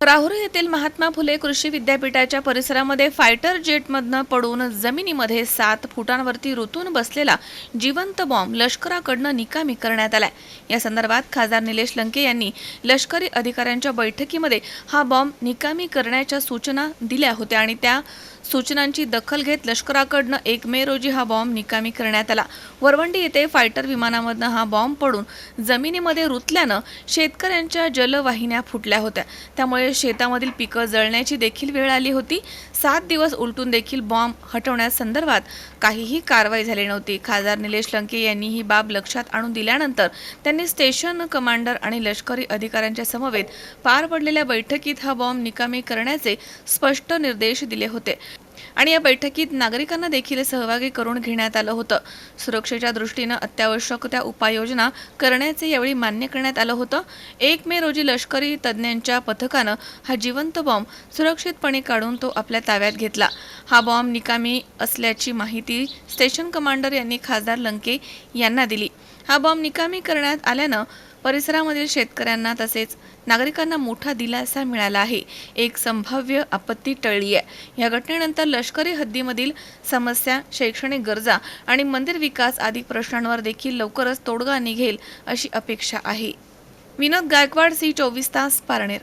राहुरी येथील महात्मा फुले कृषी विद्यापीठाच्या परिसरामध्ये फायटर जेटमधनं पडून जमिनीमध्ये सात फुटांवरती रुतून बसलेला जिवंत बॉम्ब लष्कराकडनं निकामी करण्यात आलाय. या संदर्भात खासदार निलेश लंके यांनी लष्करी अधिकाऱ्यांच्या बैठकीमध्ये हा बॉम्ब निकामी करण्याच्या सूचना दिल्या होत्या आणि त्या सूचनांची दखल घेत लष्कराकडनं एक मे रोजी हा बॉम्ब निकामी करण्यात आला. वरवंडी येथे फायटर विमानामधनं हा बॉम्ब पडून जमिनीमध्ये रुतल्यानं शेतकऱ्यांच्या जलवाहिन्या फुटल्या होत्या. त्यामुळे शेतामधील पिकं जळण्याची देखील वेळ आली होती. सात दिवस उलटून देखील बॉम्ब हटवण्यासंदर्भात काहीही कारवाई झाली नव्हती. खासदार निलेश लंके यांनी ही बाब लक्षात आणून दिल्यानंतर त्यांनी स्टेशन कमांडर आणि लष्करी अधिकाऱ्यांच्या समवेत पार पडलेल्या बैठकीत हा बॉम्ब निकामी करण्याचे स्पष्ट निर्देश दिले होते. आणि या बैठकीत नागरिकांना देखील सहभागी करून घेण्यात आलं होतं. सुरक्षेच्या दृष्टीनं अत्यावश्यक त्या उपाययोजना करण्याचे यावेळी मान्य करण्यात आलं होतं. एक मे रोजी लष्करी तज्ज्ञांच्या पथकानं हा जिवंत बॉम्ब सुरक्षितपणे काढून तो आपल्या ताब्यात घेतला. हा बॉम्ब निकामी असल्याची माहिती स्टेशन कमांडर यांनी खासदार लंके यांना दिली. हा बॉम्ब निकामी करण्यात आल्यानं परिसरामधील शेतकऱ्यांना तसेच नागरिकांना मोठा दिलासा मिळाला आहे. एक संभाव्य आपत्ती टळली आहे. या घटनेनंतर लष्करी हद्दीमधील समस्या शैक्षणिक गरजा आणि मंदिर विकास आदी प्रश्नांवर देखील लवकरच तोडगा निघेल अशी अपेक्षा आहे. विनोद गायकवाड सी चोवीस तास पारनेर.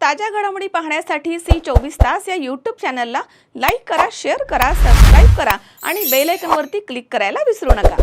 ताज्या घडामोडी पाहण्यासाठी सी चोवीस तास या यूट्यूब चॅनलला लाईक करा शेअर करा सबस्क्राईब करा आणि बेल आयकॉनवरती क्लिक करायला विसरू नका.